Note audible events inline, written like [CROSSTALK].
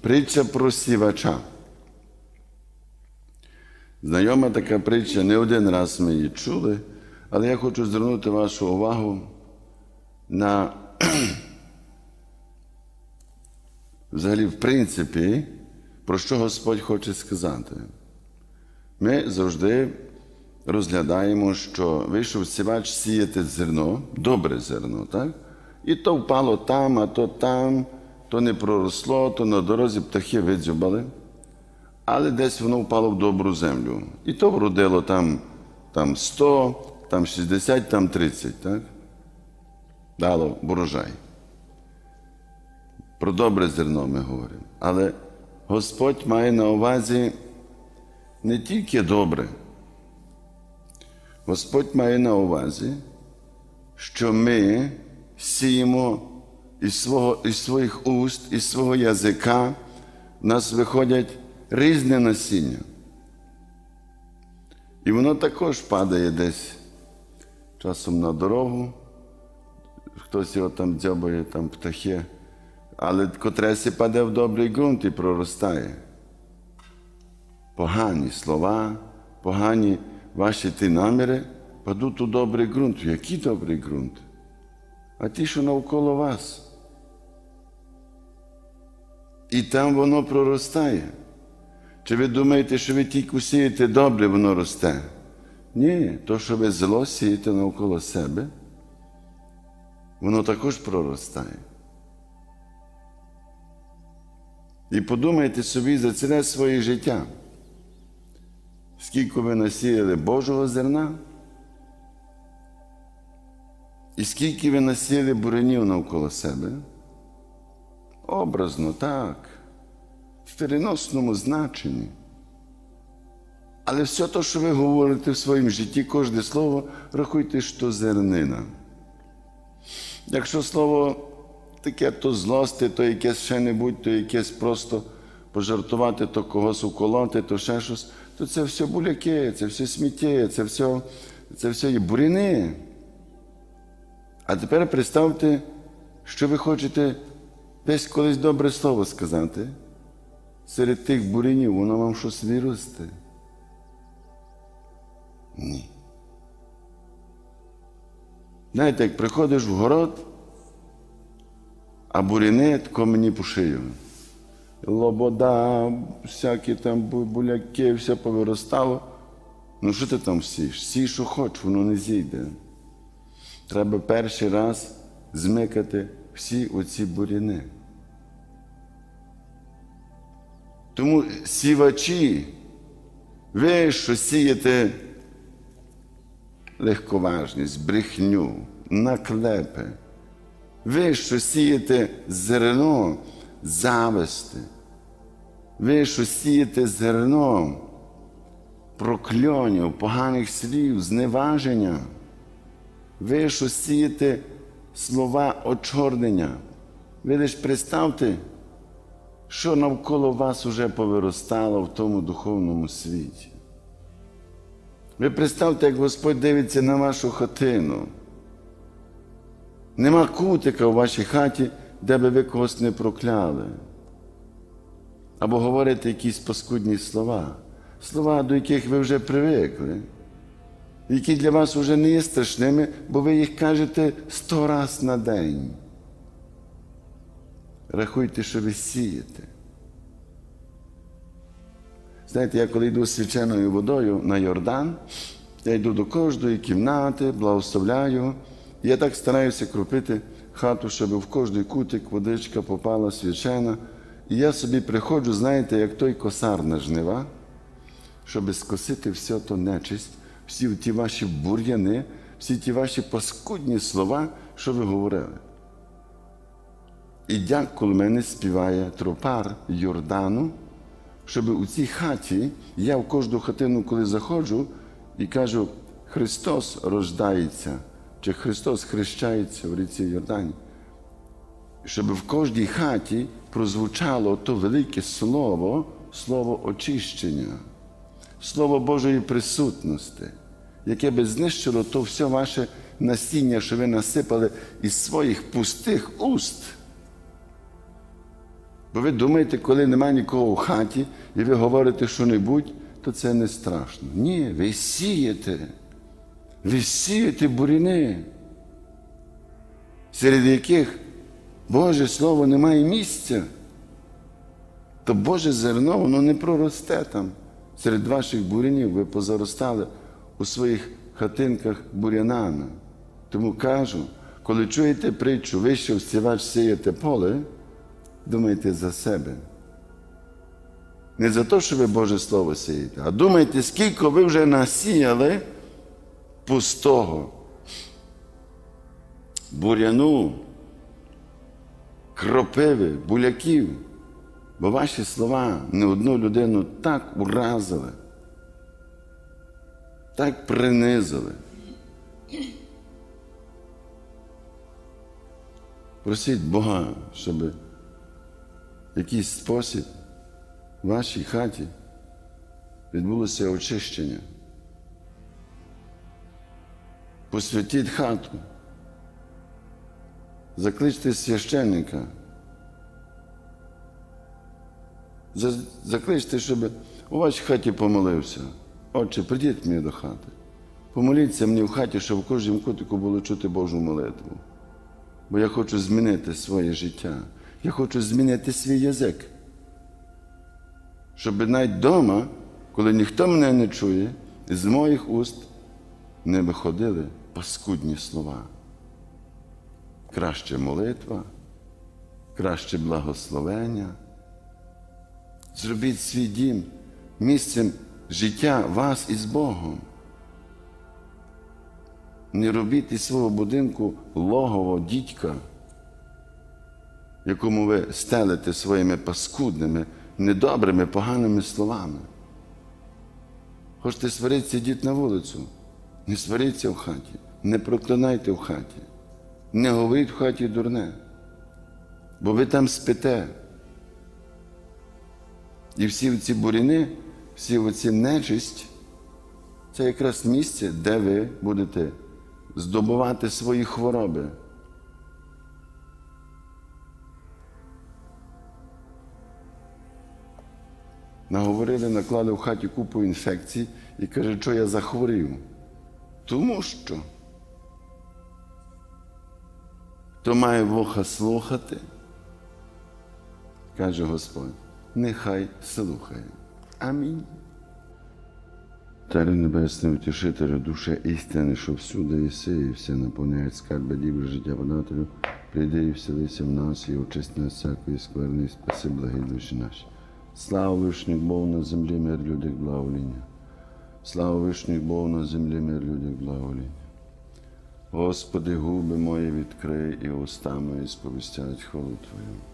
Притча про сівача. Знайома така притча, не один раз ми її чули, але я хочу звернути вашу увагу на [CLEARS THROAT] взагалі, в принципі, про що Господь хоче сказати. Ми завжди розглядаємо, що вийшов сівач сіяти зерно, добре зерно, так? І то впало там, а то там, то не проросло, то на дорозі птахи видзюбали, але десь воно впало в добру землю. І то вродило там, там 100, там 60, там 30, так? Дало урожай. Про добре зерно ми говоримо. Але Господь має на увазі не тільки добре. Господь має на увазі, що ми сіємо із, свого, із своїх уст, із свого язика, в нас виходять різне насіння. І воно також падає десь часом на дорогу, хтось його там дзьобає, там птахи, але котресі паде в добрий ґрунт і проростає. Погані слова, погані ваші ті наміри падуть у добрий ґрунт. Який добрий ґрунт? А ті, що навколо вас. І там воно проростає. Чи ви думаєте, що ви тільки сієте добре, воно росте? Ні, то, що ви зло сієте навколо себе, воно також проростає. І подумайте собі за ціле своє життя. Скільки ви насіяли Божого зерна? І скільки ви насіяли буренів навколо себе? Образно, так, в переносному значенні. Але все те, що ви говорите в своєму житті, кожне слово, рахуйте, що зернина. Якщо слово таке то злости, то якесь ще небудь, то якесь просто пожартувати, то когось уколоти, то ще щось, то це все буляки, це все сміття, це все, це все є буріни. А тепер представте, що ви хочете десь колись добре слово сказати. Серед тих бурінів воно вам щось виросте. Ні. Знаєте, як приходиш в город, а буріни тако мені по шию. Лобода, всякі там буляки, все повиростало. Ну, що ти там сієш? Сій, що хочеш, воно не зійде. Треба перший раз змикати всі оці буріни. Тому сівачі, ви, що сієте легковажність, брехню, наклепи, ви, що сієте зерно зависти, ви, що сієте зерно прокльонів, поганих слів, зневаження, ви, що сієте слова очорнення, ви лише представте, що навколо вас уже повиростало в тому духовному світі. Ви представте, як Господь дивиться на вашу хатину. Нема кутика у вашій хаті, де би ви когось не прокляли. Або говорите якісь паскудні слова, слова, до яких ви вже привикли, які для вас вже не є страшними, бо ви їх кажете сто раз на день. Рахуйте, що ви сієте. Знаєте, я коли йду з свяченою водою на Йордан, я йду до кожної кімнати, благословляю. Я так стараюся кропити хату, щоб в кожний кутик водичка попала свячена. І я собі приходжу, знаєте, як той косар на жнива, щоб скосити все то нечисть, всі ті ваші бур'яни, всі ті ваші паскудні слова, що ви говорили. І дяк, коли мене співає тропар Йордану, щоб у цій хаті я в кожну хатину, коли заходжу, і кажу, Христос рождається, чи Христос хрещається в ріці Йордані, щоб в кожній хаті прозвучало то велике слово, слово очищення, слово Божої присутності, яке би знищило то все ваше насіння, що ви насипали із своїх пустих уст. Бо ви думаєте, коли немає нікого в хаті, і ви говорите що-небудь, то це не страшно. Ні, ви сієте. Ви сієте буріни, серед яких Боже Слово не має місця. То Боже зерно, воно не проросте там. Серед ваших бурянів ви позаростали у своїх хатинках бурянами. Тому кажу, коли чуєте притчу, вище всівач сіяте поле, думайте за себе. Не за те, що ви Боже Слово сієте, а думайте, скільки ви вже насіяли пустого, буряну, кропиви, буляків. Бо ваші слова не одну людину так уразили, так принизили. Просіть Бога, щоб в якийсь спосіб в вашій хаті відбулося очищення. Посвятіть хату. Закличте священника. Закличте, щоб у вашій хаті помолився. Отче, прийдіть мені до хати. Помоліться мені в хаті, щоб в кожному кутику було чути Божу молитву. Бо я хочу змінити своє життя. Я хочу змінити свій язик. Щоб навіть вдома, коли ніхто мене не чує, з моїх уст не виходили паскудні слова. Краще молитва, краще благословення. Зробіть свій дім місцем життя вас із Богом. Не робіть із свого будинку логово дідька, якому ви стелите своїми паскудними, недобрими, поганими словами. Хочете сваритися, йдіть на вулицю. Не сваріться в хаті, не проклинайте в хаті, не говоріть в хаті дурне, бо ви там спите. І всі ці буріни, всі оці нечисть, це якраз місце, де ви будете здобувати свої хвороби. Наговорили, наклали в хаті купу інфекцій і каже, що я захворів. Тому що хто має вуха слухати, каже Господь, нехай слухає. Амінь. Царю Небесний, утішителю, душе істини, що всюди єси, і все наповняють скарби дібри життя подателю, прийди і вселися в нас, і очисть нас всякої скверни, і спаси благі душі наші. Слава вишніх Богу на землі, мир людях благовоління. Слава вишніх Богу на землі, мир людях благовоління. Господи, губи мої відкрий і уста мої сповістяють хвалу Твою.